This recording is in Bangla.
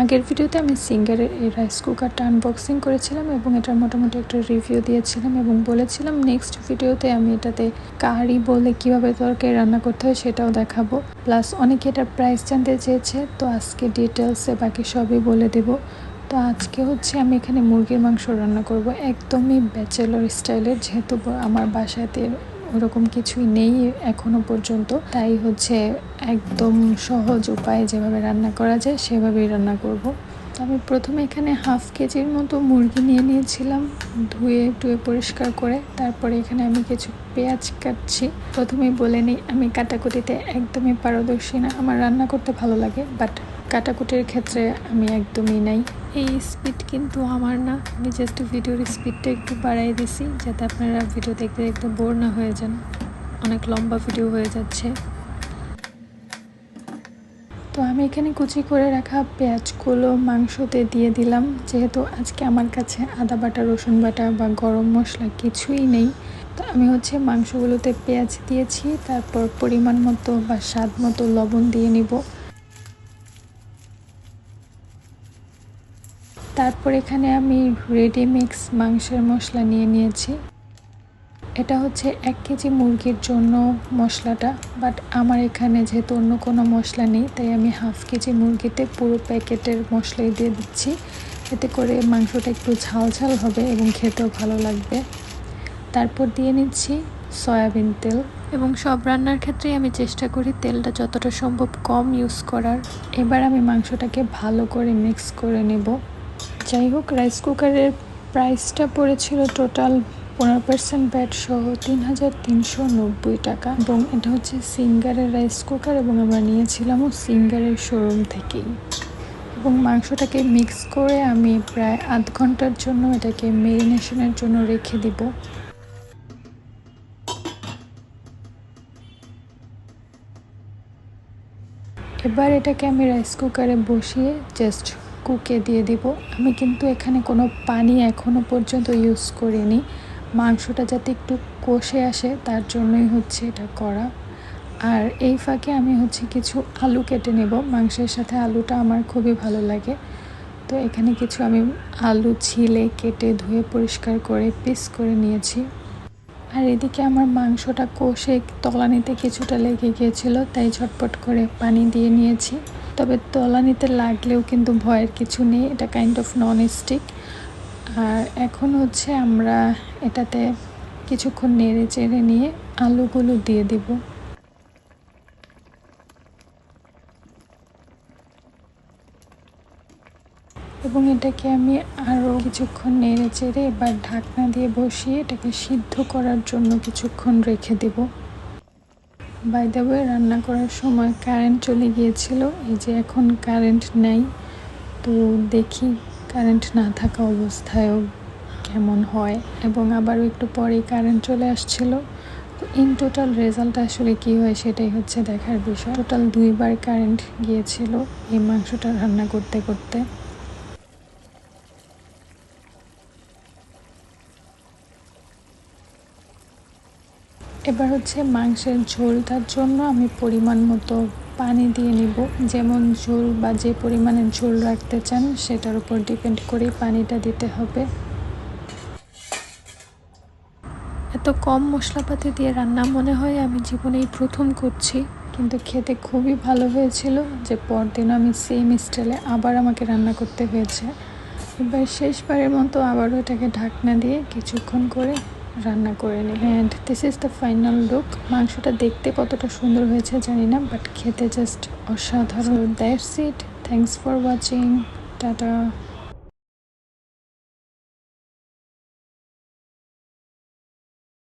আগের ভিডিওতে আমি সিঙ্গারের এই রাইস কুকারটা আনবক্সিং করেছিলাম এবং এটার মোটামুটি একটা রিভিউ দিয়েছিলাম এবং বলেছিলাম নেক্সট ভিডিওতে আমি এটাতে কারি বলে কীভাবে তরকারি রান্না করতে হয় সেটাও দেখাবো। প্লাস অনেকে এটার প্রাইস জানতে চেয়েছে, তো আজকে ডিটেলসে বাকি সবই বলে দেব। তো আজকে হচ্ছে আমি এখানে মুরগির মাংস রান্না করব, একদমই ব্যাচেলর স্টাইলের যেহেতু আমার বাসাতে ওরকম কিছুই নেই এখনও পর্যন্ত। তাই হচ্ছে একদম সহজ উপায়ে যেভাবে রান্না করা যায় সেভাবেই রান্না করব। আমি প্রথমে এখানে হাফ কেজির মতো মুরগি নিয়ে নিয়েছিলাম, ধুয়ে টুয়ে পরিষ্কার করে। তারপরে এখানে আমি কিছু পেঁয়াজ কাটছি। প্রথমেই বলে নিই, আমি কাটাকুটিতে একদমই পারদর্শী না। আমার রান্না করতে ভালো লাগে, বাট কাটাকুটির ক্ষেত্রে আমি একদমই নাই। এই স্পিড কিন্তু আমার না। আমি জাস্ট ভিডিওর স্পিডটা একটু বাড়াই দিছি, যাতে আপনারা ভিডিও দেখতে দেখতে বোর না হয়ে যান। অনেক লম্বা ভিডিও হয়ে যাচ্ছে। তো আমি এখানে কুচি করে রাখা পেঁয়াজগুলো মাংসতে দিয়ে দিলাম। যেহেতু আজকে আমার কাছে আদা বাটা, রসুন বাটা বা গরম মশলা কিছুই নেই, তো আমি হচ্ছে মাংসগুলোতে পেঁয়াজ দিয়েছি। তারপর পরিমাণ মতো বা স্বাদ মতো লবণ দিয়ে নিব। তারপর এখানে আমি রেডি মিক্স মাংসের মশলা নিয়ে নিয়েছি। এটা হচ্ছে এক কেজি মুরগির জন্য মশলাটা বাট আমার এখানে যেহেতু অন্য কোনো মশলা নেই, তাই আমি হাফ কেজি মুরগিতে পুরো প্যাকেটের মশলাই দিয়ে দিচ্ছি। এতে করে মাংসটা একটু ঝাল ঝাল হবে এবং খেতেও ভালো লাগবে। তারপর দিয়ে নিচ্ছি সয়াবিন তেল। এবং সব রান্নার ক্ষেত্রেই আমি চেষ্টা করি তেলটা যতটা সম্ভব কম ইউজ করার। এবার আমি মাংসটাকে ভালো করে মিক্স করে নেব। যাই হোক রাইস কুকারের প্রাইসটা পড়েছিল টোটাল পনেরো পার্সেন্ট ব্যাট সহ তিন হাজার তিনশো নব্বই টাকা। এবং এটা হচ্ছে সিঙ্গারের রাইস কুকার এবং আমরা নিয়েছিলামও সিঙ্গারের শোরুম থেকেই। এবং মাংসটাকে মিক্স করে আমি প্রায় আধ ঘণ্টার জন্য এটাকে মেরিনেশনের জন্য রেখে দিব। এবার এটাকে আমি রাইস কুকারে বসিয়ে জাস্ট কুকে দিয়ে দিব। আমি কিন্তু এখানে কোনো পানি এখনও পর্যন্ত ইউজ করিনি। মাংসটা যাতে একটু কষে আসে, তার জন্যই হচ্ছে এটা করা। আর এই ফাঁকে আমি হচ্ছে কিছু আলু কেটে নেব। মাংসের সাথে আলুটা আমার খুবই ভালো লাগে। তো এখানে কিছু আমি আলু ছিলে কেটে ধুয়ে পরিষ্কার করে পিস করে নিয়েছি। আর এদিকে আমার মাংসটা কষে তলানিতে কিছুটা লেগে গিয়েছিল, তাই ঝটপট করে পানি দিয়ে নিয়েছি। তবে তলানিতে লাগলেও কিন্তু ভয়ের কিছু নেই, এটা কাইন্ড অফ নন স্টিক আর এখন হচ্ছে আমরা এটাতে কিছুক্ষণ নেড়ে চেড়ে নিয়ে আলুগুলো দিয়ে দিব। এবং এটাকে আমি আরও কিছুক্ষণ নেড়ে চেড়ে এবার ঢাকনা দিয়ে বসিয়ে এটাকে সিদ্ধ করার জন্য কিছুক্ষণ রেখে দেব। বাই দ্য রান্না করার সময় কারেন্ট চলে গিয়েছিল, এই যে এখন কারেন্ট নেই, তো দেখি কারেন্ট না থাকা অবস্থায়ও কেমন হয়। এবং আবারও একটু পরেই কারেন্ট চলে আসছিল। তো ইন টোটাল রেজাল্ট আসলে কী হয় সেটাই হচ্ছে দেখার বিষয়। টোটাল দুইবার কারেন্ট গিয়েছিল এই মাংসটা রান্না করতে করতে। এবার হচ্ছে মাংসের ঝোলটার জন্য আমি পরিমাণ মতো পানি দিয়ে নিব। যেমন ঝোল বা যে পরিমাণে ঝোল রাখতে চান, সেটার উপর ডিপেন্ড করেই পানিটা দিতে হবে। এত কম মশলাপাতি দিয়ে রান্না মনে হয় আমি জীবনেই প্রথম করছি, কিন্তু খেতে খুবই ভালো হয়েছিল যে পরদিন আমি সেম স্টাইলে আবার আমাকে রান্না করতে হয়েছে। এবার শেষবারের মতো আবারও এটাকে ঢাকনা দিয়ে কিছুক্ষণ করে রান্না করে নিই and this is the final look মাংসটা দেখতে কতটা সুন্দর হয়েছে জানি না বাট খেতে জাস্ট অসাধারণ। That's it thanks for watching tata.